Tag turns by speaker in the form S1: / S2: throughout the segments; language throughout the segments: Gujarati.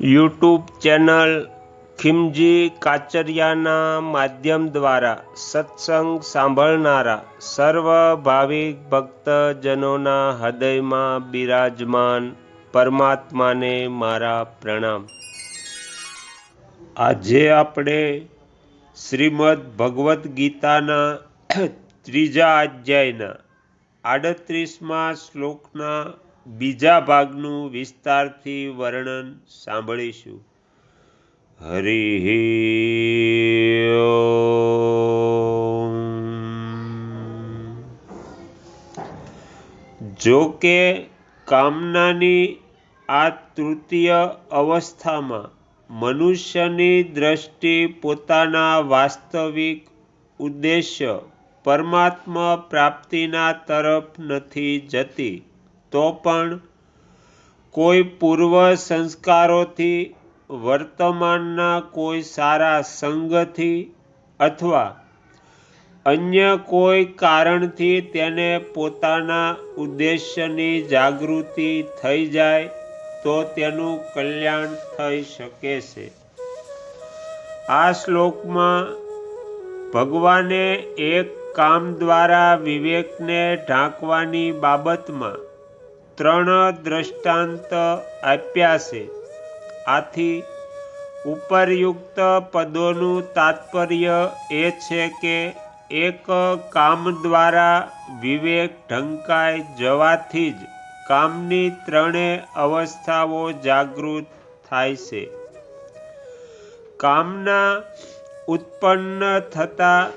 S1: યુટ્યુબ ચેનલ ખિમજી કાચરિયાના માધ્યમ દ્વારા સત્સંગ સાંભળનારા સર્વ ભાવિક ભક્તજનોના હૃદયમાં બિરાજમાન પરમાત્માને મારા પ્રણામ. આજે આપણે શ્રીમદ ભગવદ્ ગીતાના ત્રીજા અધ્યાયના આડત્રીસમાં શ્લોકના બીજા ભાગનું વિસ્તારથી વર્ણન સાંભળીશું. હરિ જો કે કામનાની આ તૃતીય અવસ્થામાં મનુષ્યની દ્રષ્ટિ પોતાના વાસ્તવિક ઉદ્દેશ્ય પરમાત્મા પ્રાપ્તિના તરફ નથી જતી. તો પણ કોઈ પૂર્વ સંસ્કારોથી, વર્તમાનના કોઈ સારા સંગથી અથવા અન્ય કોઈ કારણથી તેને પોતાના ઉદ્દેશ્યની જાગૃતિ થઈ જાય, તો તેનું કલ્યાણ થઈ શકે છે. આ શ્લોકમાં ભગવાને એક કામ દ્વારા વિવેકને ઢાંકવાની બાબતમાં ત્રણ દ્રષ્ટાંત આપ્યા છે આથી ઉપરયુક્ત પદોનું તાત્પર્ય એ છે કે એક કામ દ્વારા વિવેક ઢંકાઈ જવાથી જ કામની ત્રણેય અવસ્થાઓ જાગૃત થાય છે. કામના ઉત્પન્ન થતાં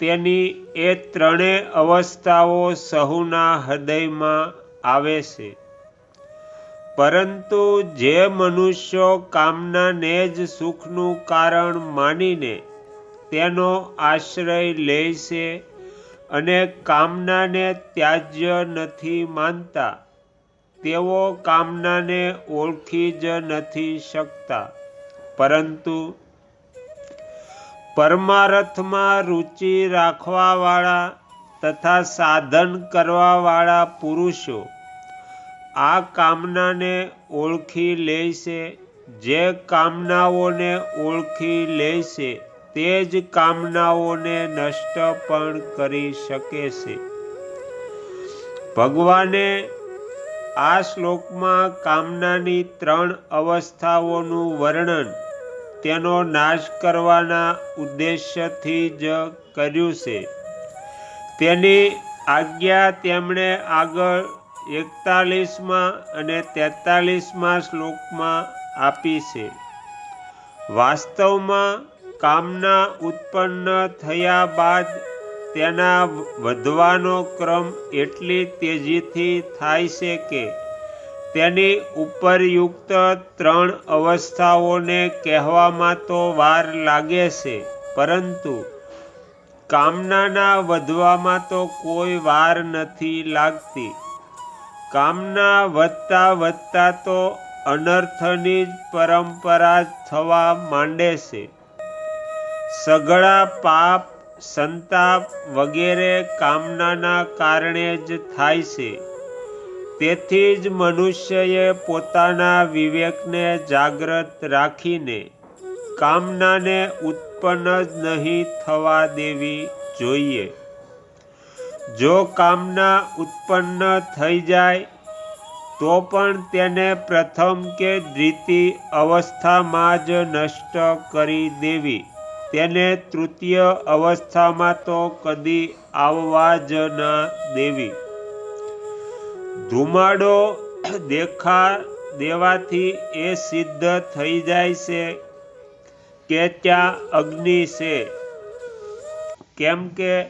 S1: તેની એ ત્રણેય અવસ્થાઓ સહુના હૃદયમાં આવે છે. પરંતુ જે મનુષ્યો કામનાને જ સુખનું કારણ માનીને તેનો આશ્રય લે છે અને કામનાને ત્યાજ્ય નથી માનતા, તેઓ કામનાને ઓળખી જ નથી શકતા. પરંતુ પરમાર્થમાં રુચિ રાખવાવાળા તથા સાધન કરવાવાળા પુરુષો આ કામનાને ઓળખી લે છે. જે કામનાઓને ઓળખી લે છે, તે જ કામનાઓને નષ્ટ પણ કરી શકે છે. ભગવાને આ શ્લોકમાં કામનાની ત્રણ અવસ્થાઓનું વર્ણન તેનો નાશ કરવાના ઉદ્દેશ્યથી જ કર્યું છે. તેની આજ્ઞા તેમણે આગળ એકતાલીસમાં અને તેતાલીસમાં શ્લોકમાં આપી છે. વાસ્તવમાં કામના ઉત્પન્ન થયા બાદ તેના વધવાનો ક્રમ એટલી તેજીથી થાય છે કે તેની ઉપરયુક્ત ત્રણ અવસ્થાઓને કહેવામાં તો વાર લાગે છે, પરંતુ કામનાના વધવામાં તો કોઈ વાર નથી લાગતી. કામના વધતા વધતા તો અનર્થની જ પરંપરા થવા માંડે છે. સઘળા પાપ, સંતાપ વગેરે કામનાના કારણે જ થાય છે. તેથી જ મનુષ્યએ પોતાના વિવેકને જાગ્રત રાખીને કામનાને ઉત્પન્ન જ નહીં થવા દેવી જોઈએ. જો કામના ઉત્પન્ન થઈ જાય, તો પણ તેને પ્રથમ કે દ્વિતીય અવસ્થામાં જ નષ્ટ કરી દેવી. તેને તૃતીય અવસ્થામાં તો કદી આવવા જ ન દેવી. ધુમાડો દેખા દેવાથી એ સિદ્ધ થઈ જાય છે કે ત્યાં અગ્નિ છે. કેમ કે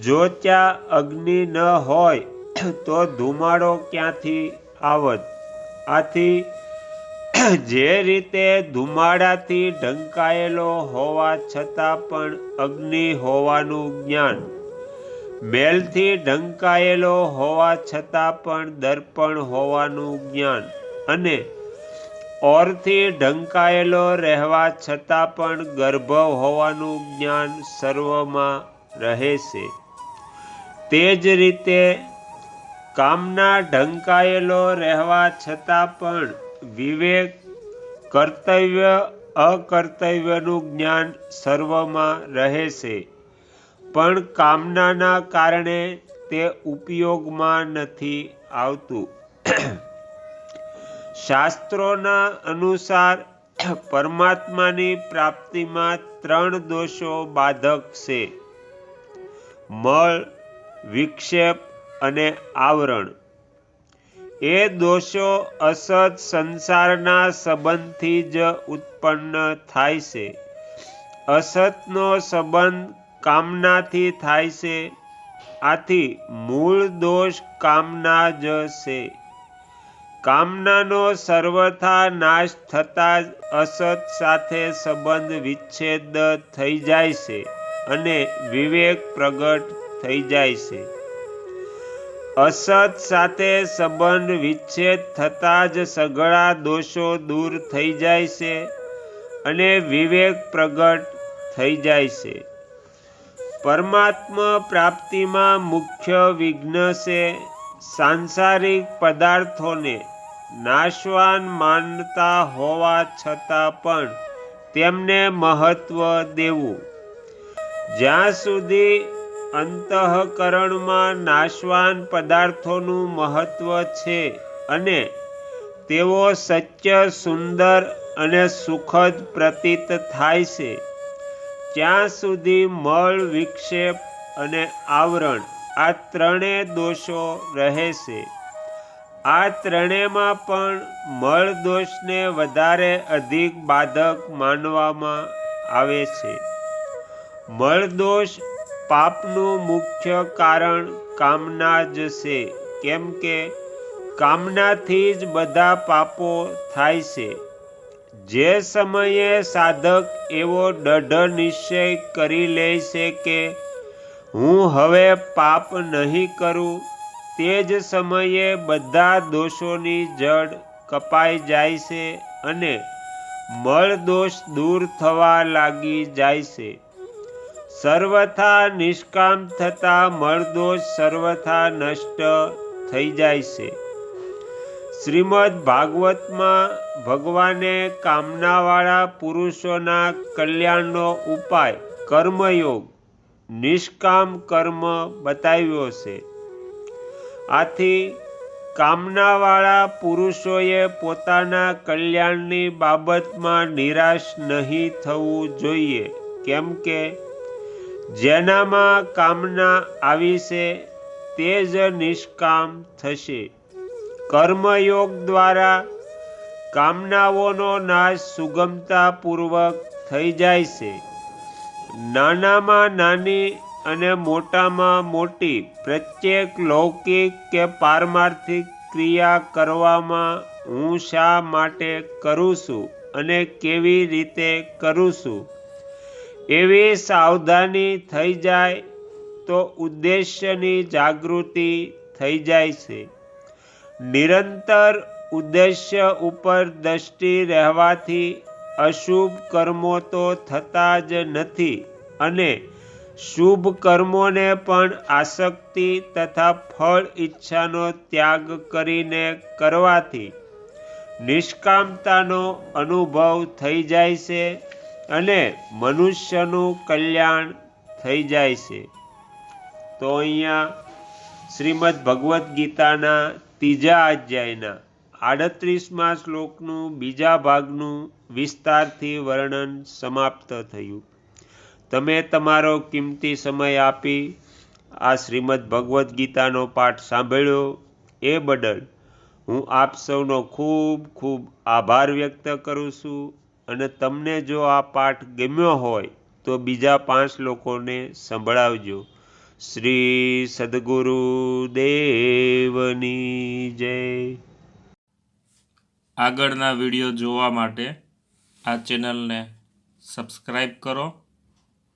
S1: જો ત્યાં અગ્નિ ન હોય, તો ધુમાડો ક્યાંથી આવત? આથી જે રીતે ધુમાડાથી ઢંકાયેલો હોવા છતાં પણ અગ્નિ હોવાનું જ્ઞાન. મેલથી ઢંકાયેલો હોવા છતાં પણ દર્પણ હોવાનું જ્ઞાન. અને ઓરથી ઢંકાયેલો રહેવા છતાં પણ ગર્ભ હોવાનું જ્ઞાન સર્વમાં રહે છે. તે જ રીતે કામના ઢંકાયેલો રહેવા છતાં પણ વિવેક, કર્તવ્ય, અકર્તવ્યનું જ્ઞાન સર્વમાં રહે છે. પણ કામનાના કારણે તે ઉપયોગમાં નથી આવતું. શાસ્ત્રોના અનુસાર પરમાત્માની પ્રાપ્તિમાં ત્રણ દોષો બાધક છે. મળ, વિક્ષેપ અને આવરણ. એ દોષો અસત સંસારના સંબંધથી જ ઉત્પન્ન થાય છે. અસતનો સંબંધ કામનાથી થાય છે. આથી મૂળ દોષ કામના જ છે. કામનાનો સર્વથા નાશ થતાં અસત સાથે સંબંધ વિચ્છેદ થઈ જાય છે અને વિવેક પ્રગટ થઈ જાય છે. અસત સાથે સંબંધ વિચ્છેદ થતાં જ સઘળા દોષો દૂર થઈ જાય છે અને વિવેક પ્રગટ થઈ જાય છે. પરમાત્મા પ્રાપ્તિમાં મુખ્ય વિઘ્ન છે સાંસારિક પદાર્થોને નાશવાન માનતા હોવા છતાં પણ તેમને મહત્વ દેવું. જ્યાં સુધી અંતઃકરણમાં નાશવાન પદાર્થોનું મહત્વ છે અને તેઓ સચ્ચ સુંદર અને સુખદ પ્રતીત થાય છે, ત્યાં સુધી મળ, વિક્ષેપ અને આવરણ આ ત્રણેય દોષો રહે છે. આ ત્રણેયમાં પણ મળ દોષને વધારે અધિક બાધક માનવામાં આવે છે. મળ દોષ પાપનું મુખ્ય કારણ કામના જ છે, કેમ કે કામનાથી જ બધા પાપો થાય છે. જે સમયે સાધક એવો દઢ નિશ્ચય કરી લે છે કે હું હવે પાપ નહીં કરું, તે જ સમયે બધા દોષોની જડ કપાઈ જાય છે અને મળ દોષ દૂર થવા લાગી જાય છે. સર્વથા નિષ્કામ થતા મળદોષ સર્વથા નષ્ટ થઈ જાય છે. શ્રીમદ ભાગવતમાં ભગવાને કામનાવાળા પુરુષોના કલ્યાણનો ઉપાય કર્મયોગ નિષ્કામ કર્મ બતાવ્યો છે. આથી કામનાવાળા પુરુષોએ પોતાના કલ્યાણની બાબતમાં નિરાશ નહીં થવું જોઈએ. કેમ કે જેનામાં કામના આવી છે તે જ નિષ્કામ થશે. કર્મયોગ દ્વારા કામનાઓનો નાશ સુગમતાપૂર્વક થઈ જાય છે. નાનામાં નાની અને મોટામાં મોટી, પ્રત્યેક લૌકિક કે પારમાર્થિક ક્રિયા કરવામાં હું શા માટે કરું છું અને કેવી રીતે કરું છું? એવી સાવધાની થઈ જાય તો ઉદ્દેશ્યની જાગૃતિ થઈ જાય છે. નિરંતર ઉદ્દેશ્ય ઉપર દ્રષ્ટિ રહેવાથી અશુભ કર્મો તો થતા જ નથી. અને શુભ કર્મોને પણ આસક્તિ તથા ફળ ઈચ્છાનો ત્યાગ કરીને કરવાથી નિષ્કામતાનો અનુભવ થઈ જાય છે અને મનુષ્યનું કલ્યાણ થઈ જાય છે. તો અહીંયા શ્રીમદ ભગવદ્ ગીતાના ત્રીજા અધ્યાયના આડત્રીસમાં શ્લોકનું બીજા ભાગનું વિસ્તારથી વર્ણન સમાપ્ત થયું. તમે તમારો કિંમતી સમય આપી આ શ્રીમદ ભગવદ્ ગીતાનો પાઠ સાંભળ્યો એ બદલ હું આપ સૌનો ખૂબ ખૂબ આભાર વ્યક્ત કરું છું અને તમને જો આ પાઠ ગમ્યો હોય તો બીજા પાંચ લોકોને સંભળાવજો. શ્રી સદગુરુ દેવની જય.
S2: આગળના વીડિયો જોવા માટે આ ચેનલને સબસ્ક્રાઈબ કરો.